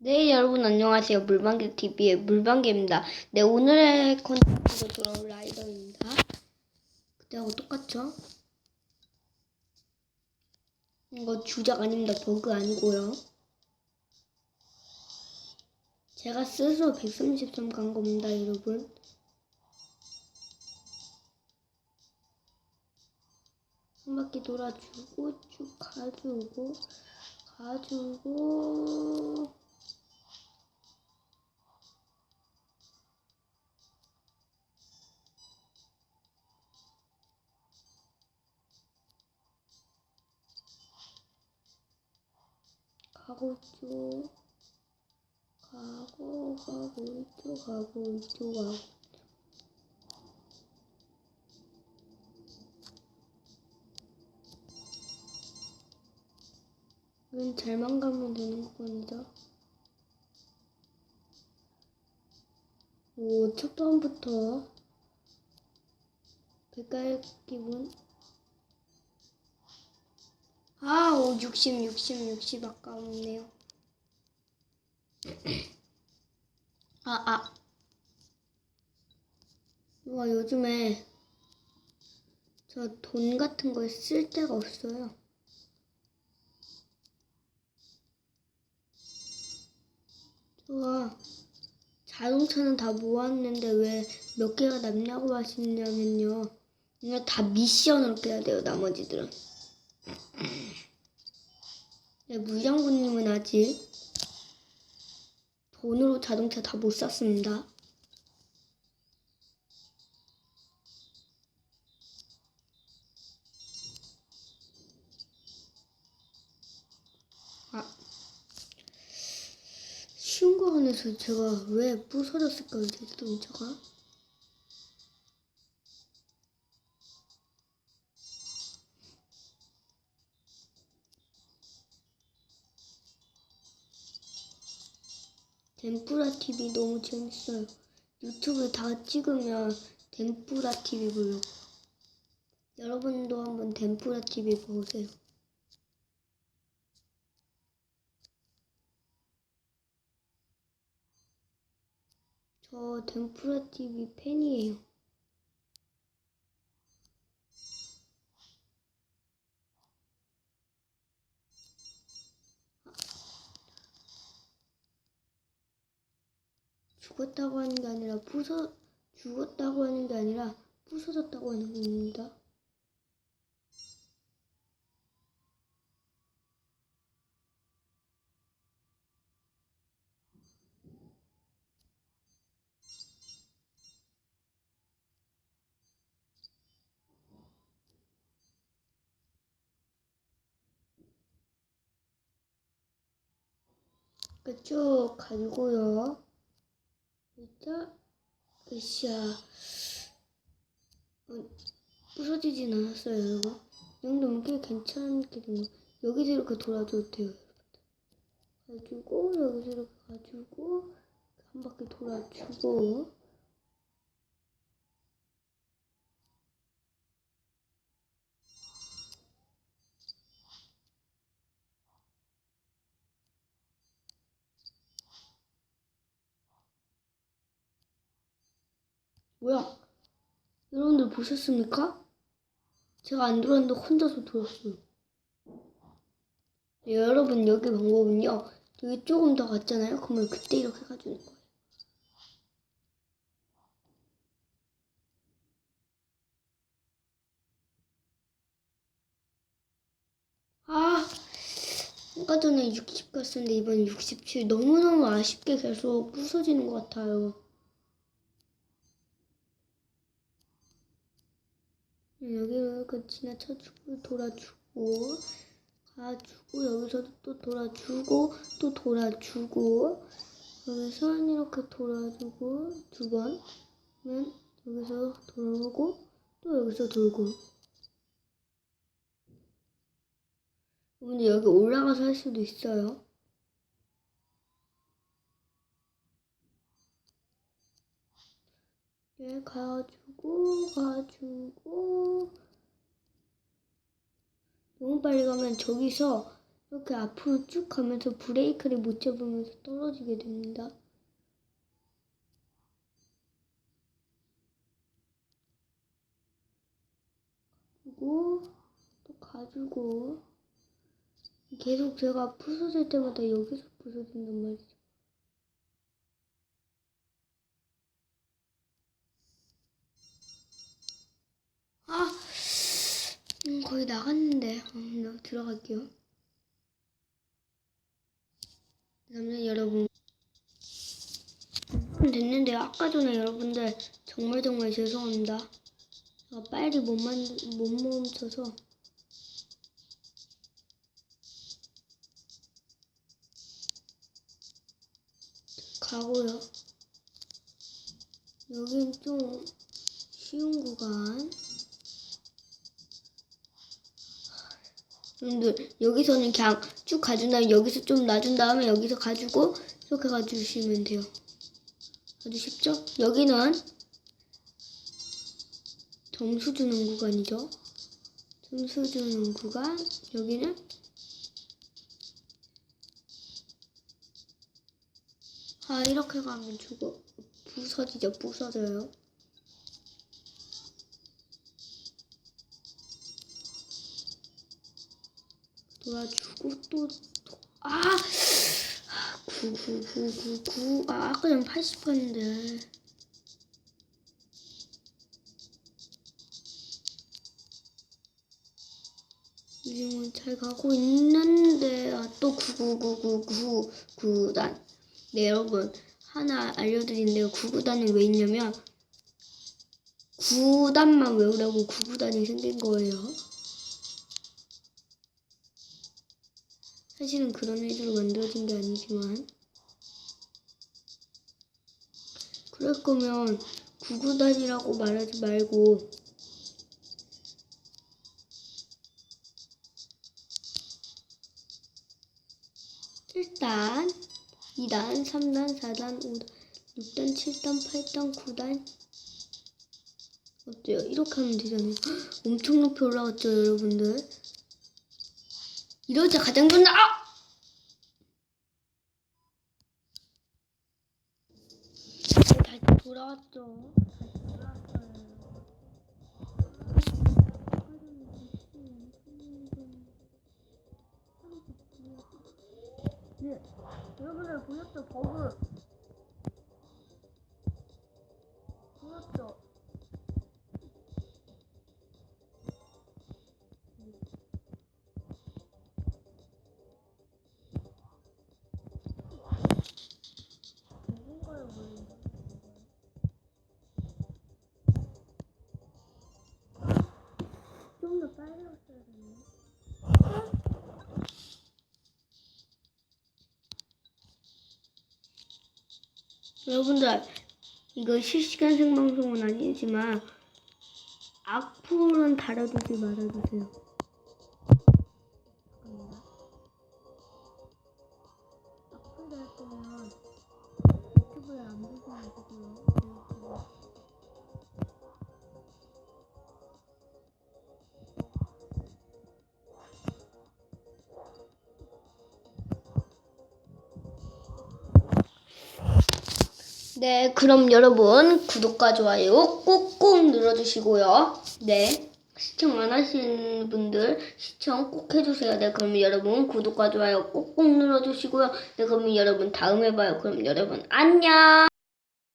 네, 여러분 안녕하세요. 물방개 TV의 물방개입니다. 네, 오늘의 컨텐츠로 돌아올 라이더입니다. 그때하고 똑같죠? 이거 주작 아닙니다. 버그 아니고요. 제가 스스로 133 간 겁니다, 여러분. 한 바퀴 돌아주고 쭉 가주고 가주고 가고 있죠. 가고 가고 있죠. 가고 있죠. 가고. 이건 잘만 가면 되는 부분이죠. 오, 첫 번부터 백갈 기분. 아, 오, 60, 60, 60 아까웠네요. 아, 아. 와, 요즘에 저 돈 같은 걸 쓸 데가 없어요. 좋아. 자동차는 다 모았는데 왜 몇 개가 남냐고 하시냐면요. 이거 다 미션으로 깨야 돼요, 나머지들은. 네, 물장군님은 아직 돈으로 자동차 다 못 샀습니다. 아, 쉬운 거 안에서 제가 왜 부서졌을까요, 제 자동차가? 덴뿌라 TV 너무 재밌어요. 유튜브 다 찍으면 덴뿌라 TV 불러. 여러분도 한번 덴뿌라 TV 보세요. 저 덴뿌라 TV 팬이에요. 아니라 부서 죽었다고 하는 게 아니라 부서졌다고 하는 겁니다. 그쭉 가지고요. 일단 으쌰. 어, 부서지진 않았어요 여러분 이 정도면 꽤 괜찮게 된 거. 여기서 이렇게 돌아줘도 돼요. 여러분 가지고 여기서 이렇게 가지고 한 바퀴 돌아주고 뭐야? 여러분들 보셨습니까? 제가 안 돌았는데 혼자서 돌았어요. 네, 여러분 여기 방법은요. 여기 조금 더 갔잖아요. 그러면 그때 이렇게 가주는 거예요. 아 아까 전에 60 갔었는데 이번 67 너무너무 아쉽게 계속 부서지는 것 같아요 여기 이렇게 지나쳐주고 돌아주고 가주고 여기서도 또 돌아주고 또 돌아주고. 여기서 이렇게 돌아주고 두 번은 여기서 돌아오고 또 여기서 돌고. 근데 여기 올라가서 할 수도 있어요 예, 가주고 가주고 너무 빨리 가면 저기서 이렇게 앞으로 쭉 가면서 브레이크를 못 잡으면서 떨어지게 됩니다. 그리고 또 가지고 계속 제가 부서질 때마다 여기서 부서진단 말이죠. 거의 나갔는데 음, 나 들어갈게요. 그다음에 여러분 음, 됐는데요. 아까 전에 여러분들 정말 정말 죄송합니다. 제가 빨리 못, 만, 못 멈춰서 가고요. 여긴 좀 쉬운 구간. 여러분들 여기서는 그냥 쭉 가준 다음에 여기서 좀 놔준 다음에 여기서 가지고 이렇게 가주시면 돼요. 아주 쉽죠? 여기는 점수 주는 구간이죠. 점수 주는 구간. 여기는 아 이렇게 가면 죽어 부서지죠 부서져요. 돌아주고 또 아! 999999 아 아까 전 80 봤는데. 지금은 잘 가고 있는데 아, 또 99999구단. 네 여러분. 하나 알려드린대요 9구단이 왜 있냐면 9단만 외우라고 9구단이 생긴 거예요 사실은 그런 의도로 만들어진 게 아니지만 그럴 거면 구구단이라고 말하지 말고 일단 2단, 3단, 4단, 5단, 6단, 7단, 8단, 9단 어때요? 이렇게 하면 되잖아요. 헉, 엄청 높이 올라갔죠, 여러분들? 때 가장 날, 아! 네, 다시 돌아왔죠. 네, 여러분들 보셨죠? 버그. 여러분들, 이거 실시간 생방송은 아니지만, 악플은 달아두지 말아주세요. 악플 달 거면 유튜브에 안 보지 마시고요. 네, 그럼 여러분 구독과 좋아요 꾹꾹 눌러주시고요. 네, 시청 안 하시는 분들 시청 꼭 해주세요. 네, 그럼 여러분 구독과 좋아요 꾹꾹 눌러주시고요. 네, 그럼 여러분 다음에 봐요. 그럼 여러분 안녕.